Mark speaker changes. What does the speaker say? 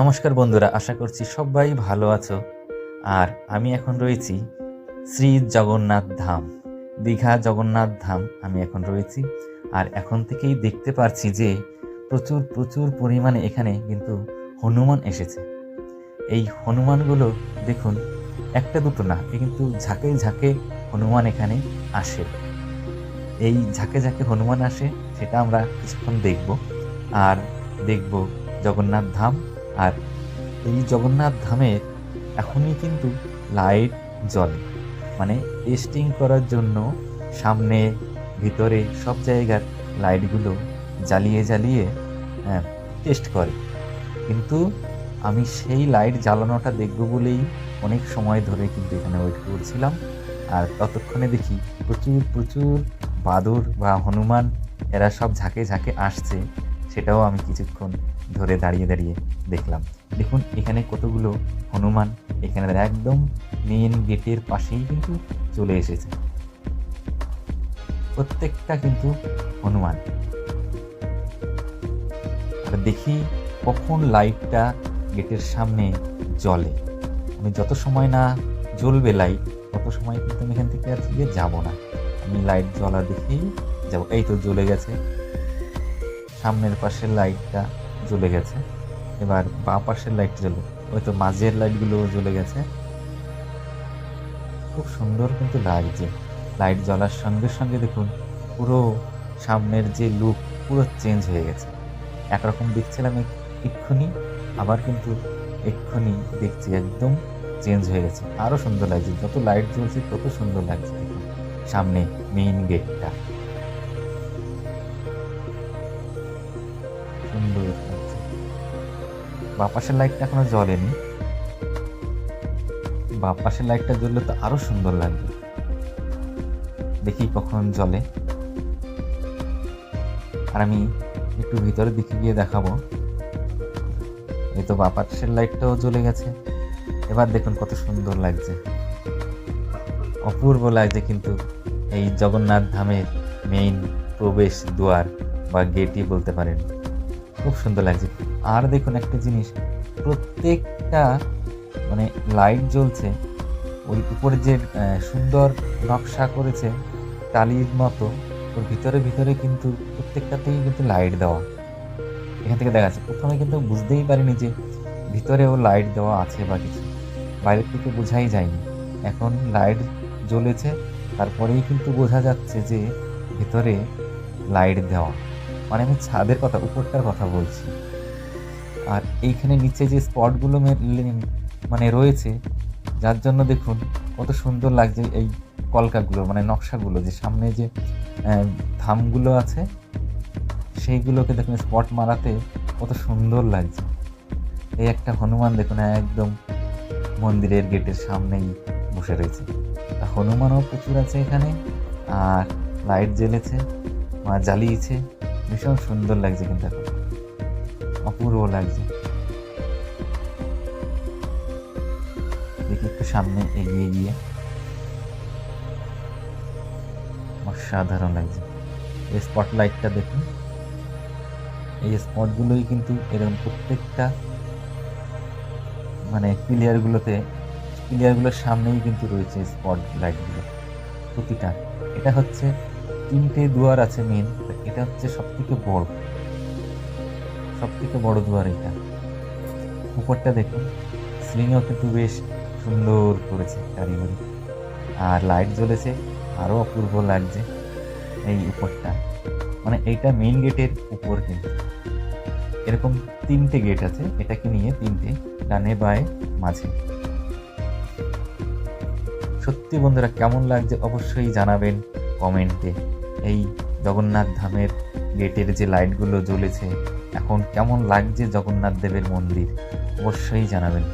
Speaker 1: নমস্কার বন্ধুরা, আশা করছি সবাই ভালো আছো। আর আমি এখন রয়েছি শ্রী জগন্নাথ ধাম, দীঘা জগন্নাথ ধাম আমি এখন রয়েছি। আর এখন থেকেই দেখতে পারছি যে প্রচুর প্রচুর পরিমাণে এখানে কিন্তু হনুমান এসেছে। এই হনুমানগুলো দেখুন, একটা দুটো না, এ কিন্তু ঝাঁকে ঝাঁকে হনুমান এখানে আসে। এই ঝাঁকে ঝাঁকে হনুমান আসে, সেটা আমরা কিছুক্ষণ দেখব। আর দেখব জগন্নাথ ধাম আর এই জগন্নাথ ধামের এখনই কিন্তু লাইট জ্বলে। মানে টেস্টিং করার জন্য সামনে, ভিতরে সব জায়গার লাইটগুলো জ্বালিয়ে জ্বালিয়ে টেস্ট করে। কিন্তু আমি সেই লাইট জ্বালানোটা দেখব বলেই অনেক সময় ধরে কিন্তু এখানে ওয়েট করছিলাম। আর ততক্ষণে দেখি প্রচুর প্রচুর বাদুর বা হনুমান, এরা সব ঝাঁকে ঝাঁকে আসছে, সেটাও আমি কিছুক্ষণ ধরে দাঁড়িয়ে দাঁড়িয়ে দেখলাম। দেখুন, এখানে কতগুলো হনুমান এখানে একদম মেন গেটের পাশেই কিন্তু চলে এসেছে। প্রত্যেকটা কিন্তু হনুমান। আর দেখি কখন লাইটটা গেটের সামনে জ্বলে। আমি যত সময় না জ্বলবে লাইট তত সময় কিন্তু আমি এখান থেকে আজকে যাব না। আমি লাইট জ্বলা দেখেই যাব। এই তো জ্বলে গেছে। সামনের পাশের লাইটটা জ্বলে গেছে। এবার বাঁ পাশের লাইট জ্বলে। ওই তো মাঝের লাইটগুলো জ্বলে গেছে। খুব সুন্দর কিন্তু লাগছে লাইট জ্বলার সঙ্গে সঙ্গে দেখুন, পুরো সামনের যে লুক পুরো চেঞ্জ হয়ে গেছে। একরকম দেখছিলাম এক্ষুনি, আবার কিন্তু এক্ষুনি দেখছি একদম চেঞ্জ হয়ে গেছে। আরও সুন্দর লাগছে। যত লাইট জ্বলছে, তত সুন্দর লাগছে দেখুন। সামনে মেইন গেটটা সুন্দর। লাগছে বাঁ পাশের লাইটটা এখনও জ্বলেনি। বাঁ পাশের লাইটটা জ্বললে তো আরও সুন্দর লাগবে। দেখি কখন জ্বলে। আর আমি একটু ভিতরের দিকে গিয়ে দেখাবো। এই তো বাঁ পাশের লাইটটাও জ্বলে গেছে। এবার দেখুন কত সুন্দর লাগছে। অপূর্ব লাগছে কিন্তু এই জগন্নাথ ধামের মেইন প্রবেশ দুয়ার বা গেটই বলতে পারেন। খুব সুন্দর লাগছে। আর দেখুন একটা জিনিস, প্রত্যেকটা মানে লাইট জ্বলছে, ওই উপরে যে সুন্দর নকশা করেছে টালির মতো, ওর ভিতরে ভিতরে কিন্তু প্রত্যেকটাতেই কিন্তু লাইট দেওয়া। এখান থেকে দেখা যাচ্ছে, প্রথমে কিন্তু বুঝতেই পারিনি যে ভিতরেও লাইট দেওয়া আছে বা কিছু। বাইরের থেকে বোঝাই যায়নি। এখন লাইট জ্বলেছে, তারপরেই কিন্তু বোঝা যাচ্ছে যে ভিতরে লাইট দেওয়া। মানে আমি ছাদের কথা, উপরটার কথা বলছি। আর এইখানে নিচে যে স্পটগুলো মানে রয়েছে, যার জন্য দেখুন কত সুন্দর লাগছে এই কলকাগুলো মানে নকশাগুলো, যে সামনে যে থামগুলো আছে, সেইগুলোকে দেখুন স্পট মারাতে কত সুন্দর লাগছে। এই একটা হনুমান দেখুন একদম মন্দিরের গেটের সামনেই বসে রয়েছে। হনুমানও প্রচুর আছে এখানে, আর লাইট জ্বেলেছে, মা জ্বালিয়েছে। ভীষণ সুন্দর লাগছে কিন্তু এখন। অপূর্ব লাগছে। দেখি একটু সামনে এগিয়ে গিয়ে। অসাধারণ লাগছে। এই স্পটলাইটটা দেখুন। এই স্পটগুলোই কিন্তু এরকম প্রত্যেকটা মানে পিলিয়ারগুলোতে প্লেয়ারগুলোর সামনেই কিন্তু রয়েছে স্পট লাইটগুলো প্রতিটা। এটা হচ্ছে তিনটে দুয়ার আছে মেন এটা হচ্ছে সব থেকে বড়। সব থেকে বড় দুয়ার এটা। উপরটা দেখুন সিলিংও কিন্তু বেশ সুন্দর করেছে কারিগরি আর লাইট জ্বলেছে আরও অপূর্ব লাগছে এই উপরটা। মানে এইটা মেইন গেটের উপর কিন্তু। এরকম তিনটে গেট আছে, এটাকে নিয়ে তিনটে ডানে বায়ে মাঝে। সত্যি বন্ধুরা, কেমন লাগছে অবশ্যই জানাবেন কমেন্টে। এই জগন্নাথ ধামের গেটের যে লাইটগুলো জ্বলেছে এখন কেমন লাগছে জগন্নাথ দেবের মন্দির? অবশ্যই জানাবেন।